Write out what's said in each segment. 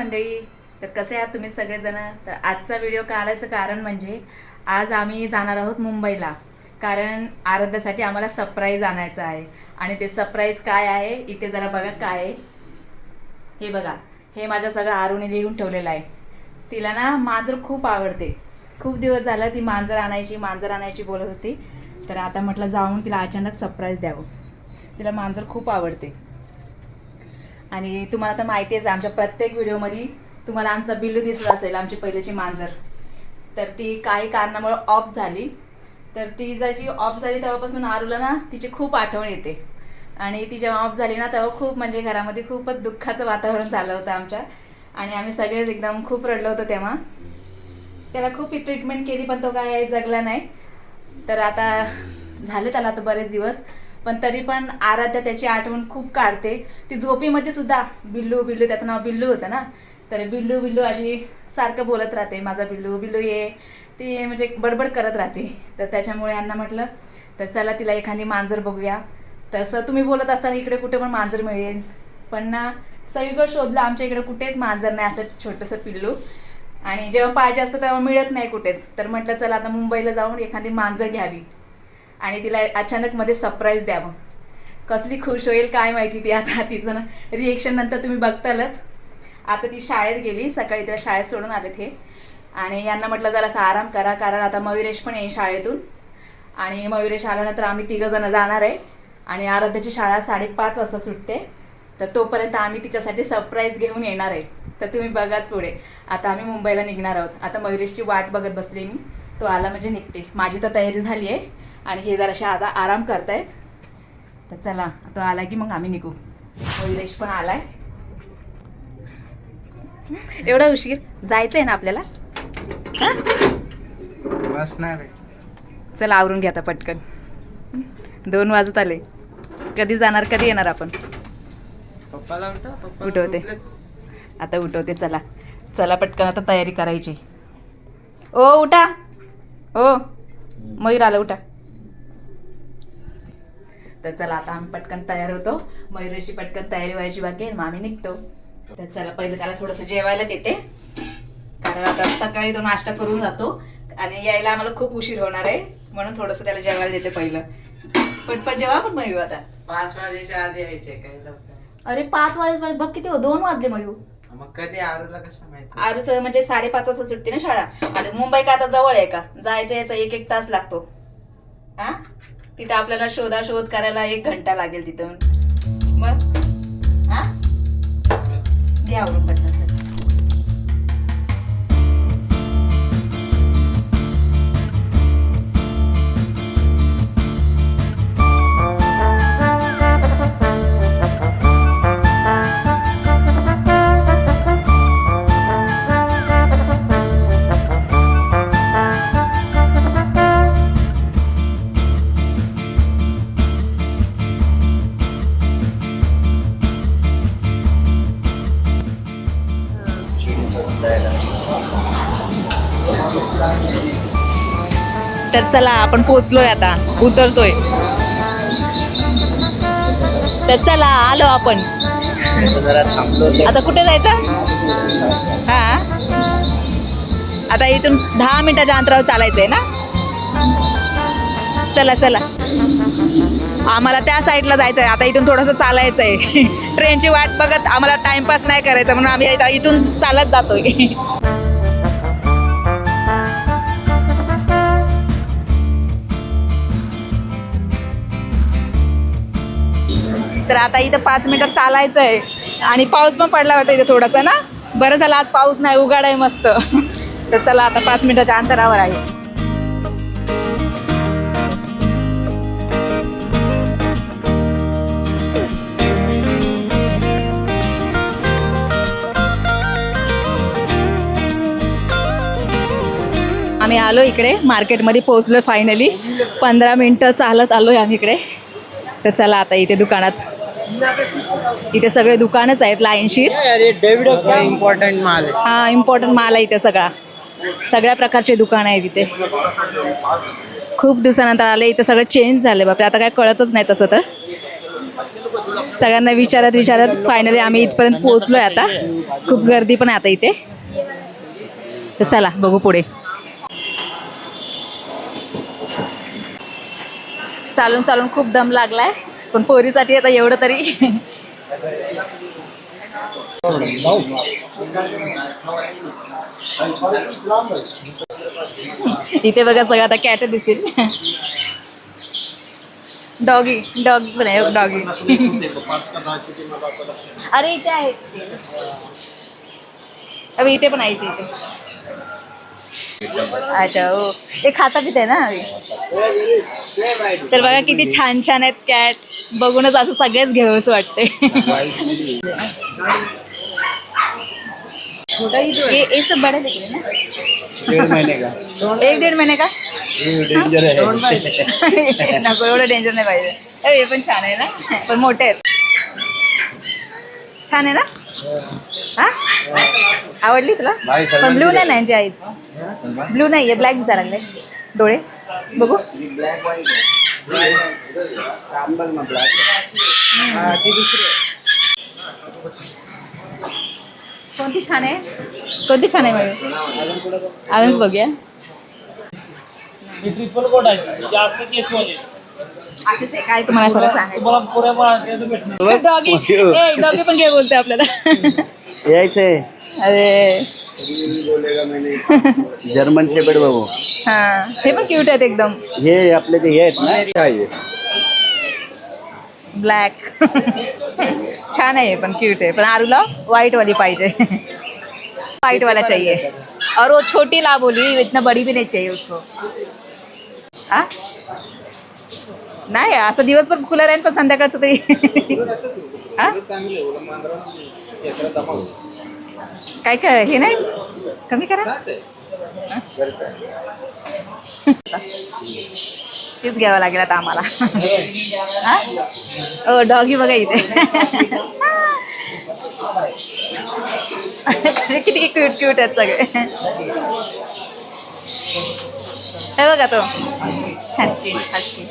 मंडळी तर कसे आहात तुम्ही सगळेजण? तर आजचा व्हिडिओ काढायचं कारण म्हणजे आज आम्ही जाणार आहोत मुंबईला. कारण आराध्यासाठी आम्हाला सरप्राईज आणायचं आहे. आणि ते सरप्राईज काय आहे? इथे जरा बघा काय आहे. हे बघा. हे माझ्या सगळं आरुने लिहून ठेवलेलं आहे. तिला ना मांजर खूप आवडते. खूप दिवस झालं ती मांजर आणायची मांजर आणायची बोलत होती. तर आता म्हटलं जाऊन तिला अचानक सरप्राईज द्यावं. तिला मांजर खूप आवडते. आणि तुम्हाला तर माहिती आहे आमच्या प्रत्येक व्हिडिओमध्ये तुम्हाला आमचा बिल्लू दिसत असेल आमची पहिल्याची मांजर. तर ती काही कारणामुळे ऑफ झाली. तर ती जशी ऑफ झाली तेव्हापासून आरूला ना तिची खूप आठवण येते. आणि ती जेव्हा ऑफ झाली ना तेव्हा खूप म्हणजे घरामध्ये खूपच दुःखाचं वातावरण झालं होतं आमच्या. आणि आम्ही सगळेच एकदम खूप रडलो होतो तेव्हा. त्याला खूप ट्रीटमेंट केली पण तो काय जगला नाही. तर आता झाले त्याला आता बरेच दिवस. पण तरी पण आराध्या त्याची आठवण खूप काढते. ती झोपीमध्ये सुद्धा बिल्लू बिल्लू त्याचं नाव बिल्लू होतं ना? तर बिल्लू बिल्लू अशी सारखं बोलत राहते माझा बिल्लू बिल्लू ये. ती म्हणजे बडबड करत राहते. तर त्याच्यामुळे यांना म्हटलं तर चला तिला एखादी मांजर बघूया. तसं तुम्ही बोलत असताना इकडे कुठे पण मांजर मिळेल. पण ना सगळीकडे शोधलं आमच्या इकडे कुठेच मांजर नाही असं छोटंसं पिल्लू. आणि जेव्हा पाहिजे असतं तेव्हा मिळत नाही कुठेच. तर म्हटलं चला आता मुंबईला जाऊन एखादी मांजर घ्यावी. आणि तिला अचानक मध्ये सरप्राईज द्यावं. कसली खुश होईल काय माहिती ती आता तिचं ना रिएक्शन नंतर तुम्ही बघतालच. आता ती शाळेत गेली सकाळी तिला शाळेत सोडून आले ते आणि यांना म्हटलं जरा असा आराम करा कारण आता मयुरेश पण येईल शाळेतून. आणि मयुरेश आल्यानंतर आम्ही तिघं जण जाणार आहे. आणि आराध्याची शाळा साडेपाच वाजता सुटते. तर तोपर्यंत आम्ही तिच्यासाठी सरप्राईज घेऊन येणार आहे. तर तुम्ही बघाच पुढे. आता आम्ही मुंबईला निघणार आहोत. आता मयुरेशची वाट बघत बसली मी. तो आला म्हणजे निघते. माझी तर तयारी झाली आहे. आणि हे जराशे आता आराम करतायत. तर चला तो आला की मग आम्ही निघू. मयुरेश पण आलाय. एवढा उशीर? जायचंय ना आपल्याला? आहे. चला आवरून घ्या आता पटकन. दोन वाजत आले. कधी जाणार कधी येणार आपण? उठवते. आता उठवते चला. चला पटकन आता तयारी करायची. ओ उठा. ओ मयूर आला उठा. तर चला आता आम्ही पटकन तयार होतो. मयुरेशी पटकन तयारी व्हायची बाकी आहे मग आम्ही निघतो. तर चला पहिलं त्याला थोडंसं जेवायला देते. कारण आता सकाळी तो नाश्ता करून जातो आणि यायला आम्हाला खूप उशीर होणार आहे. म्हणून थोडंसं त्याला जेवायला देते पहिलं. पटपट जेवा पण मयू आता. पाच वाजेच्या आधी यायचे लवकर. अरे पाच वाजेस बघ किती हो दोन वाजले मयू. मग कधी आरूला कसं माहिती? आरूचं म्हणजे साडेपाच वाजता सुटते ना शाळा. आणि मुंबई का आता जवळ आहे का? जायचं यायचा एक एक तास लागतो. हा तिथं आपल्याला शोधा शोध करायला एक घंटा लागेल तिथून. मग? हा? घ्या आवरून पटकन. चला. आपण पोचलोय आता. उतरतोय. तर चला आलो आपण. आता कुठे जायचं? हा. आता इथून दहा मिनिटाच्या अंतरावर चालायचंय ना? चला चला. आम्हाला त्या साईडला जायचं आहे आता इथून थोडंसं चालायचं आहे ट्रेनची वाट बघत आम्हाला टाइमपास नाही करायचा म्हणून आम्ही इथून चालत जातोय. तर आता इथं पाच मिनटं चालायचं आहे आणि पाऊस पण पडला वाटतं इथं थोडासा ना? बरं झालं आज पाऊस नाही उघाड आहे मस्त. तर चला आता पाच मिनिटाच्या अंतरावर आहे. आम्ही आलो इकडे मार्केटमध्ये पोहोचलो फायनली पंधरा मिनटं चालत आलोय आम्ही इकडे. तर चला आता इथे दुकानात इथे सगळे दुकानच आहेत लाईनशीर इम्पॉर्टंट माल आहे? हा इम्पॉर्टंट माल आहे इथे सगळा. सगळ्या प्रकारचे दुकान आहेत इथे. खूप दिवसानंतर आले इथं सगळं चेंज झालं बापरे. आता काय कळतच नाही तसं तर. सगळ्यांना विचारत विचारत फायनली आम्ही इथपर्यंत पोहोचलोय आता. खूप गर्दी पण आहे आता इथे. तर चला बघू पुढे. चालून चालून खूप दम लागलाय. पण पोरीसाठी आता एवढं तरी. इथे बघा सगळं आता कॅट दिसतील. डॉगी डॉग पण आहे डॉगी अरे इथे आहे. अरे इथे पण आहे इथे इथे. अच्छा हो. ते खाता पिते ना तर बघा किती छान छान आहेत कॅट बघूनच असं सगळेच घेऊस वाटते. ये ये सब बड़े दिख रहे हैं डेढ़ महीने का? ना एक दीड महिने का? डेंजर नको एवढं डेंजर नाही पाहिजे. अरे हे पण छान आहे ना? पण मोठे आहेत. छान आहे ना? हा? आवडली तुला? पण ब्लू नाही ना यांची आई? ब्लू नाही आहे ब्लॅक दिसायला लागले. डोळे? बघू. ब्लॅक व्हाईट बघ ना ब्लॅक कोणती छान आहे? कोणती छान आहे मॅडम अजून बघूया. ट्रिपल कोट आहे. जास्त काय तुम्हाला खरं सांगायचं? डॉगी ए डॉगी पण घे बोलते आपल्याला. यायचंय. अरे. जर्मन शेपर्ड बाबू। हा हे पण क्यूट आहेत एकदम। हे आपले ते हे आहेत ना? काय ब्लॅक छान आहे पण क्यूट आहे. पण आरूला व्हाईट वाली पाहिजे. व्हाईट वाला चाहिए. और वो छोटी ला बोली इतना बड़ी भी नहीं चाहिए उसको. आ? नाही असं दिवसभर खुलं राहील पण संध्याकाळचं तरी. हा? काय काय हे नाही? कमी करा. तेच घ्यावं लागेल आता आम्हाला. हा? डॉगी बघा इथे. किती क्यूट क्यूट आहेत सगळे. हे बघा तो. हॅची हॅची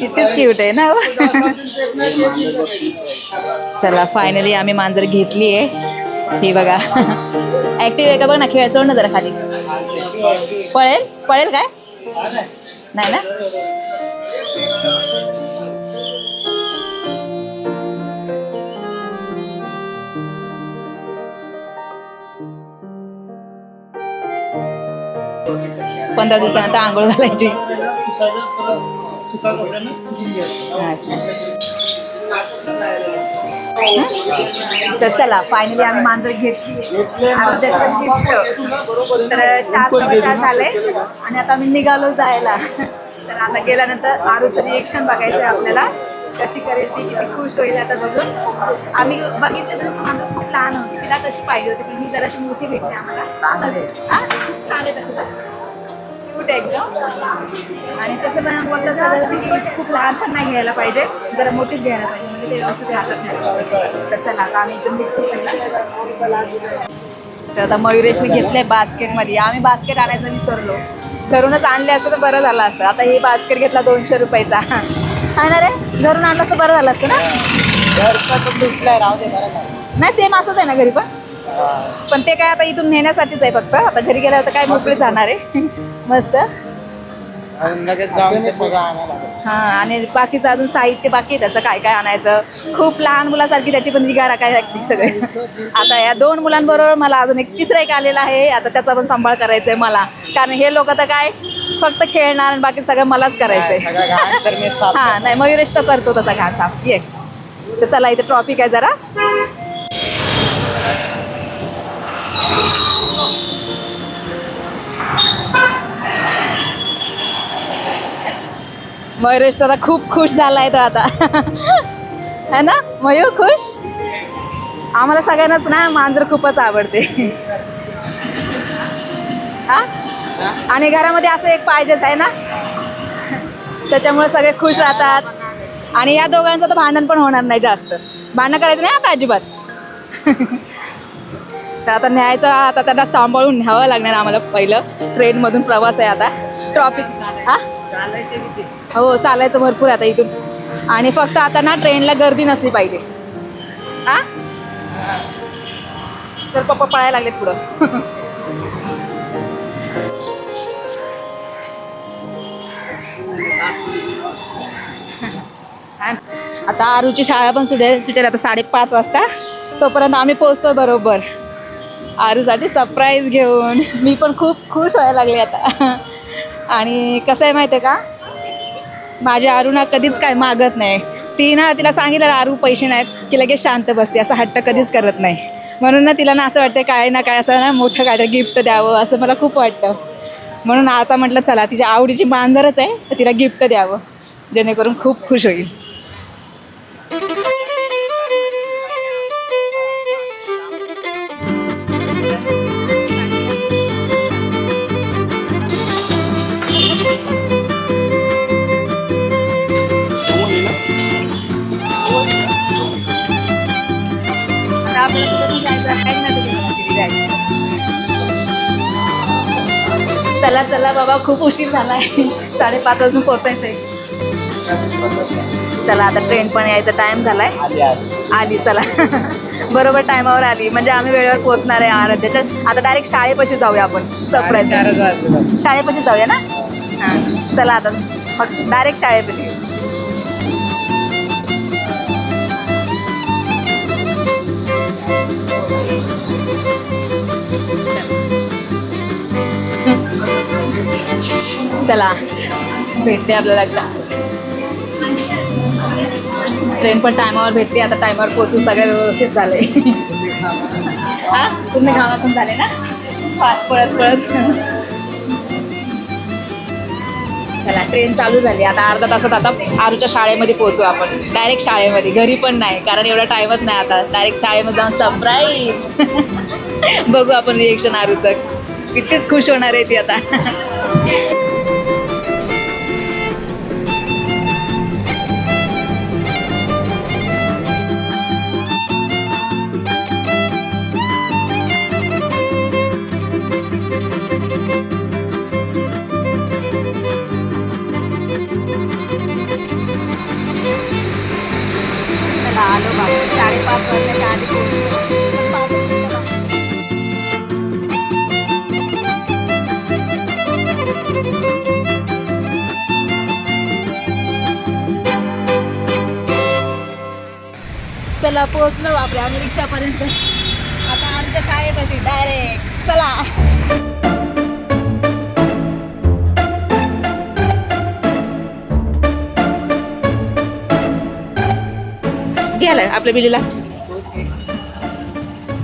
कितीच क्यूट आहे ना. चला फायनली आम्ही मांजर घेतली आहे. ही बघा. ऍक्टिव्ह आहे का बघ ना खेळ सोड ना जरा खाली. पळेल? पळेल काय? नाही ना? पंधरा दिवसानंतर आंघोळ घालायची. सुका तर चला फायनली आम्ही मांजर घेतली. त्याचं. तर चार सव्वा झाले आणि आता आम्ही निघालो जायला. तर आता गेल्यानंतर आरूचं रिएक्शन बघायचं आहे आपल्याला. कशी करेल ती किती खुश होईल आता बघून. आम्ही बघितलं तर मांजर खूप लहान होती. तिला तशी पाहिजे होती. पण ही जराशी मोठी भेटली आम्हाला. हा? आहे एकदम. आणि तसं पण झालं की खूप लहान पण नाही घ्यायला पाहिजे. जरा मोठीच घ्यायला पाहिजे. म्हणजे ते व्यवस्थित हातात घ्यायला तर चला आता आम्ही इथून निघतो पहिला तर आता मयुरेशने घेतलंय बास्केटमध्ये आम्ही बास्केट आणायचं विसरलो. घरूनच आणले असतं तर बरं झालं असतं. आता हे बास्केट घेतला दोनशे रुपयाचा. हा ना रे? घरून आणलं तर बरं झालं असतं ना? नाही सेम असंच आहे ना घरी पण? पण ते काय आता इथून नेण्यासाठीच आहे फक्त. आता घरी गेल्यावर तर काय मोकळी जाणार आहे. मस्त. लगेच जाऊन ते सगळं आणायला हा आणि बाकीचं अजून साहित्य बाकी आहे त्याचं काय काय आणायचं. खूप लहान मुलासारखी त्याची पण निगा राखायला लागते सगळे. आता या दोन मुलांबरोबर मला अजून एक तिसरा एक आलेला आहे. आता त्याचा पण सांभाळ करायचा आहे मला. कारण हे लोक तर काय फक्त खेळणार आणि बाकी सगळं मलाच करायचंय. सगळं घाण तर मी साफ हा नाही मयुरेश तर करतो तसा घाण साफ. ये. तर चला इथे ट्रॉफिक आहे जरा. मयुरेश तर आता खूप खुश झालाय तो आता. है ना? मयूर खुश? आम्हाला सगळ्यांनाच ना मांजर खूपच आवडते. हा? आणि घरामध्ये असं एक पाहिजेच आहे ना? त्याच्यामुळे सगळे खुश राहतात. आणि या दोघांचं तर भांडण पण होणार नाही जास्त. भांडणं करायचं नाही आता अजिबात. तर आता न्यायचं आता त्यांना सांभाळून न्यावं लागणार आम्हाला पहिलं. ट्रेनमधून प्रवास आहे आता. ट्रॉफिक हा? हो चालायचं भरपूर आता इथून. आणि फक्त आता ना ट्रेनला गर्दी नसली पाहिजे. हा? सर पप्पा पळायला लागलेत पुढं. आता आरूची शाळा पण सुटेल सुटेल आता साडेपाच वाजता. तोपर्यंत आम्ही पोचतो बरोबर. आरूसाठी सरप्राईज घेऊन. मी पण खूप खुश व्हायला लागले आता. आणि कसं आहे माहिती आहे का? माझ्या अरुणा कधीच काय मागत नाही. ती ना तिला सांगितलं आरू पैसे नाहीत. की लगेच शांत बसते. असं हट्ट कधीच करत नाही. म्हणून ना तिला ना असं वाटतं काय ना काय असं ना मोठं काहीतरी गिफ्ट द्यावं असं मला खूप वाटतं. म्हणून आता म्हटलं चला तिच्या आवडीची मांजरच आहे तर तिला गिफ्ट द्यावं. जेणेकरून खूप खुश होईल. चला चला बाबा खूप उशीर झालाय. साडेपाच वाजून पोचायचंय चला आता ट्रेन पण यायचा टाइम झालाय. आली चला. बरोबर टायमावर आली. म्हणजे आम्ही वेळेवर पोहोचणार आहे आराध्याच्या आता डायरेक्ट शाळेपाशी जाऊया आपण सरप्राईज शाळेपाशी जाऊया ना? हां. चला आता मग डायरेक्ट शाळेपाशी. चला भेटते आपल्याला एकदा. ट्रेन पण टायमावर भेटते आता टायमावर पोचून सगळं व्यवस्थित झालंय. हा? तुम्ही गावातून झाले ना? फास्ट पळत पळत. चला ट्रेन चालू झाली. आता अर्धा तासात आता आरूच्या शाळेमध्ये पोहोचू आपण. डायरेक्ट शाळेमध्ये. घरी पण नाही कारण एवढा टाईमच नाही आता. डायरेक्ट शाळेमध्ये जाऊन सरप्राईज बघू आपण रिएक्शन आरूचं. इतकेच खुश होणार आहे ती आता. चला पोहोचलो आपल्या आम्ही रिक्षापर्यंत. आता आमच्या शाळेपाशी डायरेक्ट चला. गेलं आपल्या बिलीला.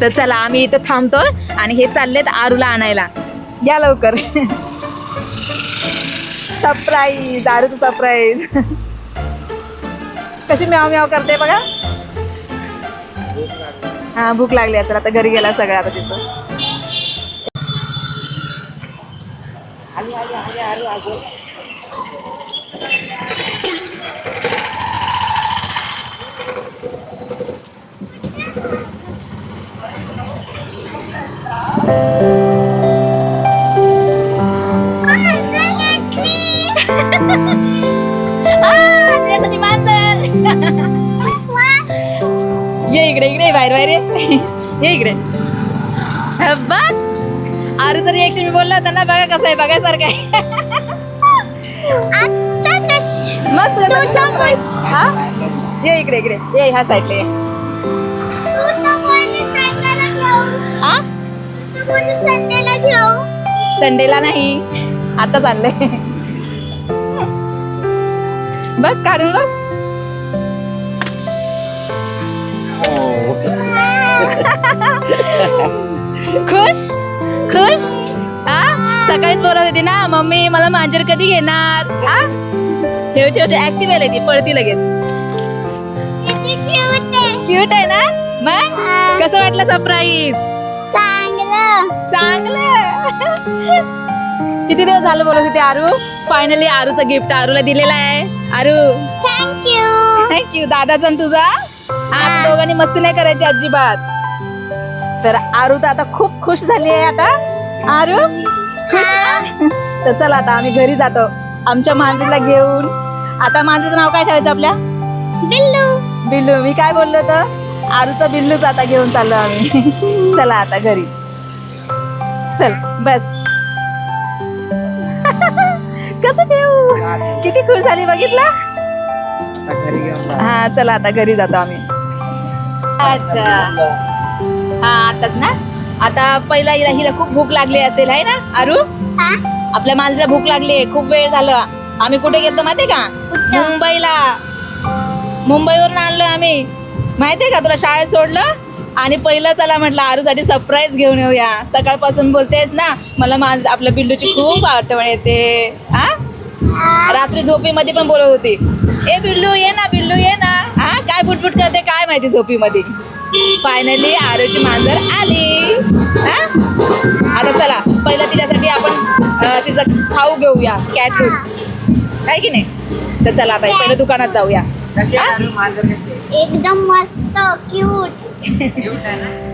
तर चला आम्ही इथं थांबतो आणि हे चाललेत आरूला आणायला. या लवकर. सरप्राईज आरूचं सरप्राईज कशी म्याव म्याव करते बघा. हा भूक लागली असेल आता घरी गेला सगळं आता तिथं. त्यासाठी इकडे इकडे बाहेर बाहेर ये. ये इकडे. हा, बघ आरू तर रिएक्शन मी बोलला होता ना बघा कसं आहे बघायसारखं आहे. मग तुला. हा? ये इकडे इकडे. ये ह्या साईडला ये. हा संडेला नाही. आताच आणलंय बघ काढून बघ. खुश? खुश? हा सकाळीच बोलत होती ना मम्मी मला मांजर कधी घेणार हा ठेव ठेव ऍक्टिव्ह आहे ती पळती लगेच. क्यूट आहे ना? मग? कसं वाटलं सरप्राईज चांगलं. किती दिवस झालं बोलत होती आरू? फायनली आरूचं गिफ्ट आरूला दिलेलं आहे. आरू. थँक्यू दादाचा आणि तुझा? आता दोघांनी मस्ती नाही करायची अजिबात. तर आरू तर आता खूप खुश झाली आहे आता. आरू खुश? तर चला आता आम्ही घरी जातो. आमच्या मांजरीला घेऊन. आता मांजरीचं नाव काय ठेवायचं आपल्या? बिल्लू. बिल्लू. मी काय बोललो तर आरूचा बिल्लूच आता घेऊन चाललो आम्ही. चला आता घरी. चल बस. कसं ठेवू? किती खुश झाली बघितला? हा चला आता घरी जातो आम्ही. अच्छा. हा आताच ना? आता पहिला हिला हिला खूप भूक लागली असेल आहे ना आरू? हा? आपल्या माणसाला भूक लागली खूप वेळ झालं. आम्ही कुठे गेलो माहितीये का? मुंबईला. मुंबईवरून आणलं आम्ही. माहितीये का तुला शाळेत सोडलं? आणि पहिलं चला म्हटलं आरूसाठी सरप्राईज घेऊन येऊया. सकाळपासून बोलतेस ना मला माझ आपल्या बिल्लूची खूप आठवण येते. हा? रात्री झोपीमध्ये पण बोलत होती. ए बिल्लू ये ना बिल्लू ये ना. हा काय बुटबुट करते काय माहिती झोपीमध्ये? फायनली आरूची मांजर आली. हा? आता चला पहिलं तिच्यासाठी आपण तिचं खाऊ घेऊया कॅट फूड काय की नाही? तर चला आता पहिलं दुकानात जाऊया. एकदम मस्त क्यूट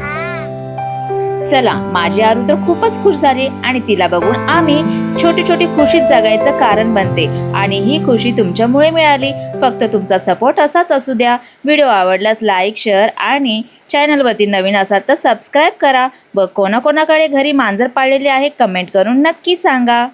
चला माझी आरू तर खूपच खुश झाली आणि तिला बघून आम्ही छोटी छोटी खुशीत जगायचं कारण बनते आणि ही खुशी तुमच्यामुळे मिळाली. फक्त तुमचा सपोर्ट असाच असू द्या. व्हिडिओ आवडल्यास लाईक शेअर आणि चॅनलवरती नवीन असाल तर सबस्क्राईब करा व कोणाकोणाकडे घरी मांजर पाळलेले आहे कमेंट करून नक्की सांगा.